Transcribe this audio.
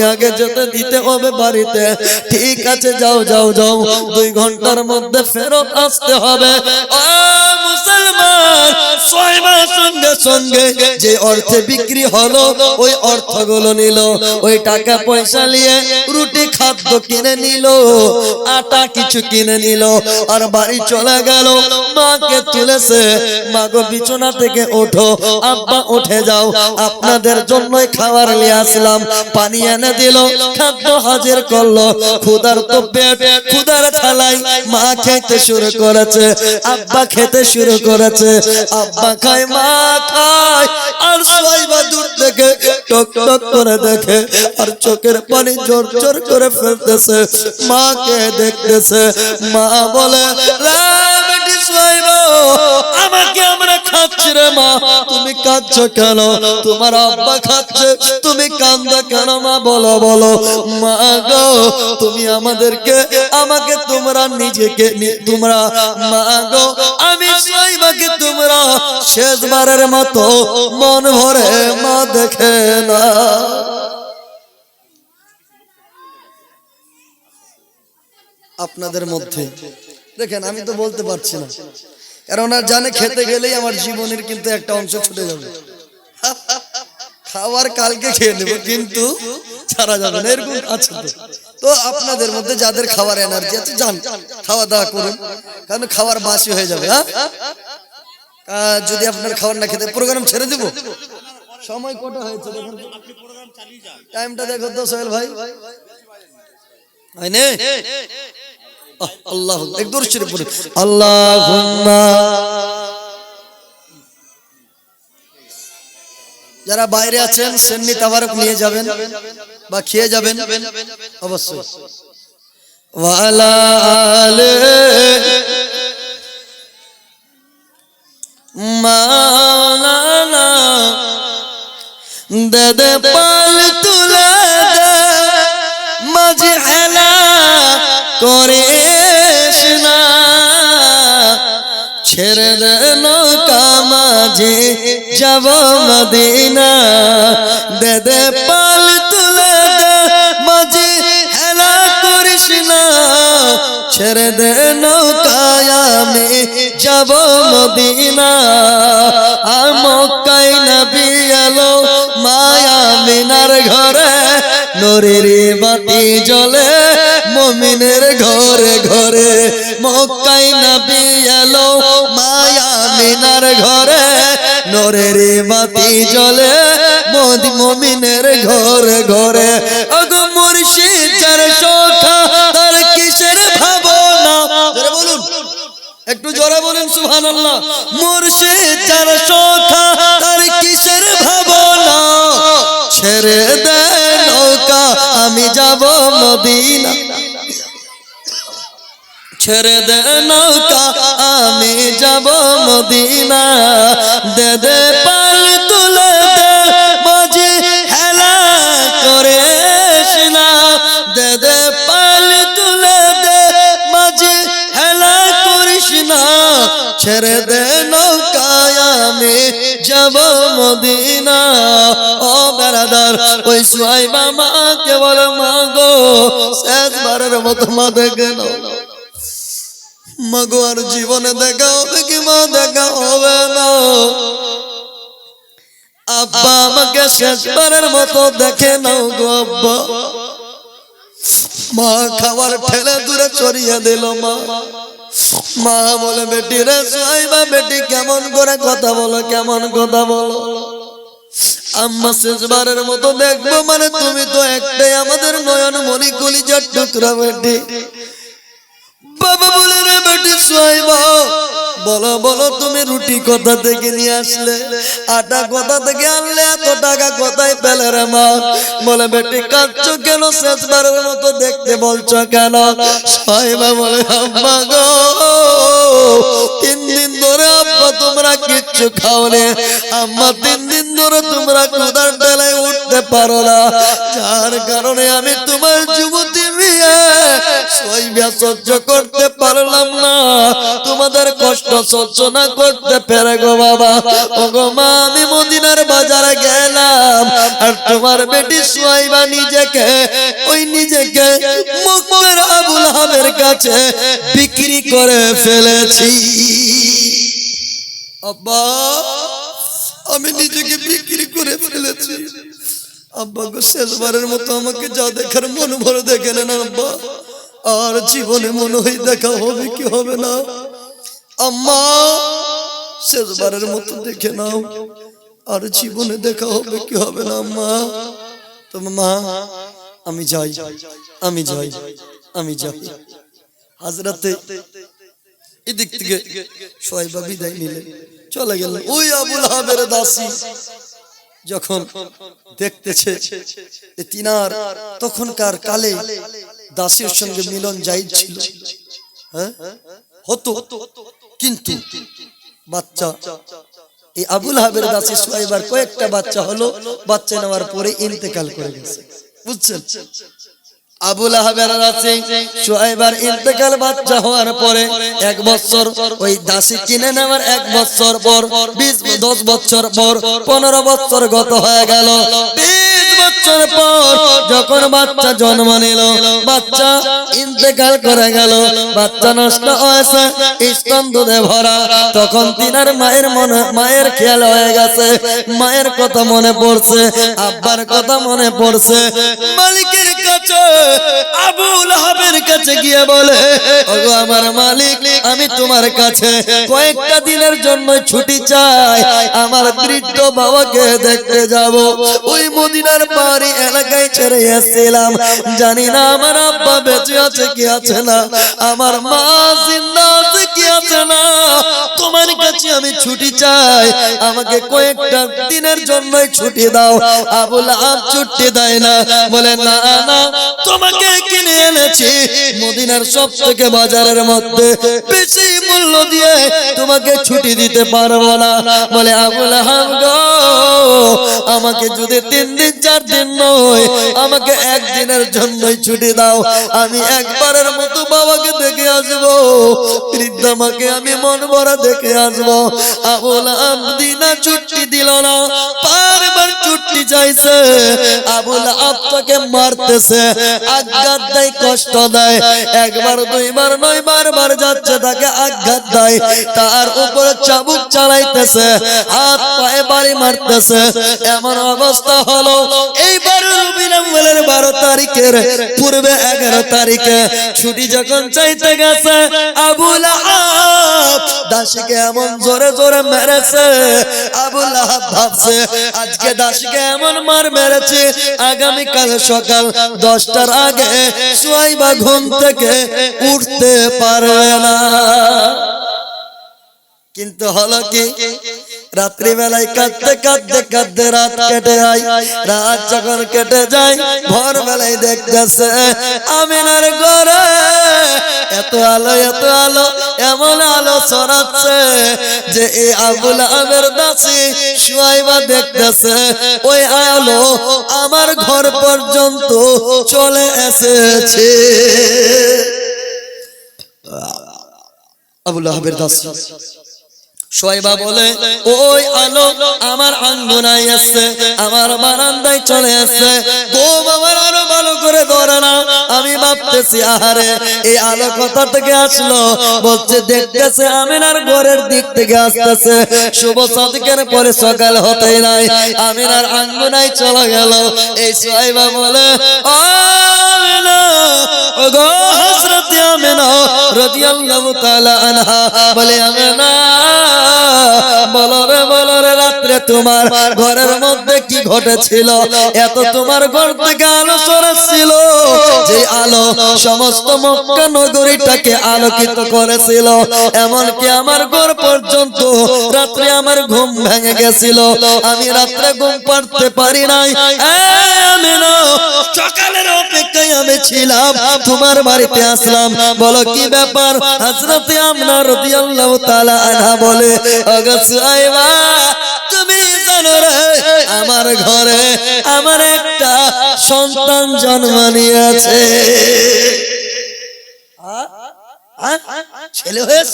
আমাকে আগে যেতে দিতে হবে বাড়িতে। ঠিক আছে, যাও যাও যাও। দুই ঘণ্টার মধ্যে ফেরত আসতে হবে। ও যে অর্থে বিক্রি হলো, ওই অর্থগুলো নিল। ওই টাকা পয়সা নিয়ে রুটি, খাদ্য কিনে নিল, আটা কিছু কিনে নিল, আর বাড়ি চলে গেল। মাকে তুলেছে, মা গো, বিছানা থেকে ওঠো, আব্বা, উঠে যাও, আপনাদের জন্যই খাবার নিয়ে আসলাম। পানি এনে দিল, খাদ্য হাজির করল। ক্ষুদার তো পেট মা খেতে শুরু করেছে, আব্বা খেতে শুরু করেছে। আব্বা খাই মা খায় আর সোয়াইবা দূর থেকে টক টক করে দেখে আর চোখের পানি জোর জোর করে ফেলতেছে। মাকে দেখতেছে। মা বলে "রে বেটি সোয়াইবা, খাচ্ছি রে মা, তুমি কাঁদছো কেন? তোমার আব্বা খাচ্ছে, তুমি কান্দো কেন মা? বলো বলো। মা গো, তুমি আমাদেরকে, আমাকে তোমরা নিজেকে তোমরা, মা গো, আমি সাইবাকে তোমরা শেষবারের মতো মন ভরে মা দেখে না আপনাদের মধ্যে, দেখেন, আমি তো বলতে পারছি না। আর জানে খেতে গেলেই আমার জীবনের কিন্তু একটা অংশ ছুটে যাবে। খাবার কালকে খেয়ে নেব, কিন্তু ছাড়া যাবে না, এরকম আছে তো। আপনাদের মধ্যে যাদের খাবার এনার্জি আছে, যান, খাওয়া দাওয়া করুন, কারণ খাবার বাসি হয়ে যাবে হ্যাঁ? যদি আপনার খাবার না খেতে প্রোগ্রাম ছেড়ে দিব। সময় কটা হয়েছে দেখুন। টাইমটা দেখো তো সোহেল ভাই। হয় নে আল্লাহ এক দূর শরীফ পড়ে। আল্লাহুম্মা। যারা বাইরে আছেন সেমনি তাবারক নিয়ে যাবেন বা খেয়ে যাবেন অবশ্যই। ওয়ালা আলে মাওলানা দাদা করিস না। ছেড়ে দে নৌকা মাঝে, যাব মদিনা। দে দে পাল তুলে মাঝে হেলা করিস না। ছেড়ে দে নৌকায় আমি যাব মদিনা। আর মক্কাই নবী এলো মায়া মিনার ঘরে, নরের বাতি জ্বলে। মমিনের ঘরে ঘরে মক্কাই নবী এলো, মায়া মিনার ঘরে, নরের বাতি জ্বলে মোদি মমিনের ঘরে ঘরে। অগো মুর্শিদ, যার সখা তার কিসের ভাবনা? জোরে বলুন। একটু জোরে বলুন, সুবহানাল্লাহ। মুর্শিদ, যার সখা তার কিসের ভাবনা? ছেড়ে দে নৌকা, আমি যাব মদিনা। ছেড়ে দে নৌকা, আমি যাব মদিনা। দে দে পাল তুলে দে মাঝে হেলা করে না দে দে পাল তুলে দে মাঝে হেলা করিস ছেড়ে দে নৌকায়, আমি যাব মদিনা। ও বেড়াদার, ওই সুয়াইবা মাকে বলে, মা গো, শেষবারের মতো মা দেখে মগো আর জীবনে দেখা হবে কি মা দেখা হবে না। আব্বা আমাকে শেষবারের মতো দেখে নাও গো আব্বা। মা খাবার ঠেলে দূরে চড়িয়ে দিল মা। মা বলে, বেটি রে সাইবা বেটি কেমন করে কথা বলো, কেমন কথা বলো? আম্মা শেষবারের মতো দেখব মানে তুমি তো একটাই আমাদের নয়ন মণি কলিজার টুকরা বেটি। বলে রে বলো বলো, তুমি রুটি কোথা থেকে নিয়ে আসলে? আটা কোথা থেকে আনলে? এত টাকা কোথায় পেলে রে মা? বলে, বেটি, কাঁদছো কেন? শেষবারের মতো দেখতে বলছো কেন? সোয়াইবা বলে, আম্মা গো, তিন দিন ধরে আব্বা, তোমরা কিচ্ছু খাওনে। আম্মা, তিন দিন ধরে তোমরা ক্ষুধার বেলায় উঠতে পারো না যার কারণে আমি তোমার যুবতী মেয়ে সইবা সহ্য করতে পারলাম না তোমাদের কষ্ট সহ্য না করতে পেরে গো বাবা ও গো মা আমি মদিনার বাজারে গেলাম আর তোমার বেটি সোয়াইবা নিজেকে ওই নিজেকে মুখের আবুল হাবের কাছে বিক্রি করে ফেলেছি আব্বা আমি নিজেকে বিক্রি করে ফেলেছি। আব্বা গো, শেষবারের মতো আমাকে যা দেখার মন ভরে দেখে নেন আব্বা। আর জীবনে মনে হয় দেখা হবে কি হবে না? আম্মা, শেষবারের মতো দেখে নাও। আর জীবনে দেখা হবে কি হবে না, আম্মা? তোমার মা, আমি যাই আমি যাই আমি যাই। হাজরাতে এদিক থেকে সোয়াইবা বিদায় নিলেন। চলে গেল ওই আবুল হাবের দাসী যখন দেখতেছে তিনার তখনকার কালে দাসীর সঙ্গে মিলন যাই ছিল। হ্যাঁ? হতো। কিন্তু বাচ্চা এই আবুল হাবের দাসী সোয়াইবার কয়েকটা বাচ্চা হলো বাচ্চা নেওয়ার পরে ইন্তেকাল করে গেছে। বুঝছেন? আবুল আহাবের আছে। সোয়াইবার ইন্তেকাল বাচ্চা হওয়ার পরে এক বছর, ওই দাসী কিনে নেওয়ার এক বছর পর, বিশ, দশ বছর পর, পনেরো বছর গত হয়ে গেল। বছর পর যখন বাচ্চা জন্ম নিল, বাচ্চা ইন্তেকাল করে গেল, বাচ্চা নষ্ট হয়েছে স্তন ভরা। তখন তিনার মায়ের মনে, মায়ের খেয়াল হয়ে গেছে। মায়ের কথা মনে পড়ছে, আব্বার কথা মনে পড়ছে। মালিকের কাছে আবুল হাবের কাছে গিয়ে বলে, ওগো আমার মালিক, আমি তোমার কাছে কয়েকটা দিনের জন্য ছুটি চাই। আমার বৃদ্ধ বাবাকে দেখতে যাব। ওই মদিনার বাড়ি এলাকায় ছেড়ে এসেছিলাম। জানি না আমার আব্বা বেঁচে আছে কি আছে না। আমার মা জিন্দা আছে কি আছে না। তোমার কাছে আমি ছুটি চাই। আমাকে কয়েকটা দিনের জন্যই ছুটি দাও। আবুল আব ছুটি দেয় না। বলে, না না তোমাকে কিনে এনেছি মদিনার সব থেকে বাজারের মধ্যে। বেশি মূল্য দিয়ে তোমাকে ছুটি দিতে পারব না। বলে, আবুল আহাব আমাকে যদি তিন দিন, চার দিন নয়, আমাকে একদিনের জন্যই ছুটি দাও। আমি একবারের মতো বাবাকে দেখে আসব, বৃদ্ধা মাকে আমি মন ভরা দেখে আসব। আবুল আবদিনা ছুটি দিল না, বারবার ছুটি চাইছে। আবুল আব্বাকে মারতেছে, আঘাত দেয়, কষ্ট দেয়। একবার, দুইবার নয় বারবার যাচ্ছে তাকে আঘাত দেয় তার উপরে চাবুক চালাইতেছে, হাত পায়ে বাড়ি মারতেছে। এমন অবস্থা হলো। এইবার বারো তারিখের পূর্বে এগারো তারিখে ছুটি যখন চাইতে গেছে আবুল দাসীকে এমন জোরে জোরে মেরেছে। আবুল ভাবছে, আজকে দাসীকে এমন মার মেরেছে, আগামীকাল সকাল দশটার আগে সোয়াইবা ঘুম থেকে উঠতে পারবে না। কিন্তু হলো কি? রাত্রিবেলায় কাঁদতে কাঁদতে কাঁদতে রাত কেটে যায়। রাত যখন কেটে যায় ভোর বেলায় দেখতেছে আমিনার ঘরে এত আলো এত আলো, এমন আলো ছড়াচ্ছে যে এই আবুল আমের দাসি শুয়াইবা দেখতেছে, ওই আলো আমার ঘর পর্যন্ত চলে এসেছে। আবুল আহাবের দাসী সোয়াইবা বলে ওই আলো আমার আঙ্গনায় আসছে আমার বারান্দায় চলে আসছে গো বাবার আরও ভালো করে ধরে না। আমি ভাবতেছি আহারে এই আলো কথা থেকে আসলো? বলছে দেখতেছে আমিনার ঘরের দিক থেকে আসতেছে। শুভ সাদিকের পরে সকাল হতে নাই। আমিনার আঙ্গনায় চলে গেল। এই সোয়াইবা বলে ও গো হযরত আমিনা রাদিয়াল্লাহু তাআলা আনহা। বলে আমিনা বলো রে বলো রে রাত্রে তোমার ঘরের মধ্যে কি ঘটেছিল? এত তোমার ঘর থেকে আলো যে আলো সমস্ত মক্কা নগরীটাকে আলোকিত করেছিল। আমার ঘর পর্যন্ত রাত্রে আমার ঘুম ভেঙে গেছিল। আমি রাত্রে ঘুম পারি নাই। সকালের অপেক্ষায় আমি ছিলাম, তোমার বাড়িতে আসলাম। বলো, কি ব্যাপার? তাআলা আনহা বলে তুমি জানো রে আমার ঘরে আমার একটা সন্তান জন্ম নিয়েছে। ছেলে হয়েছে?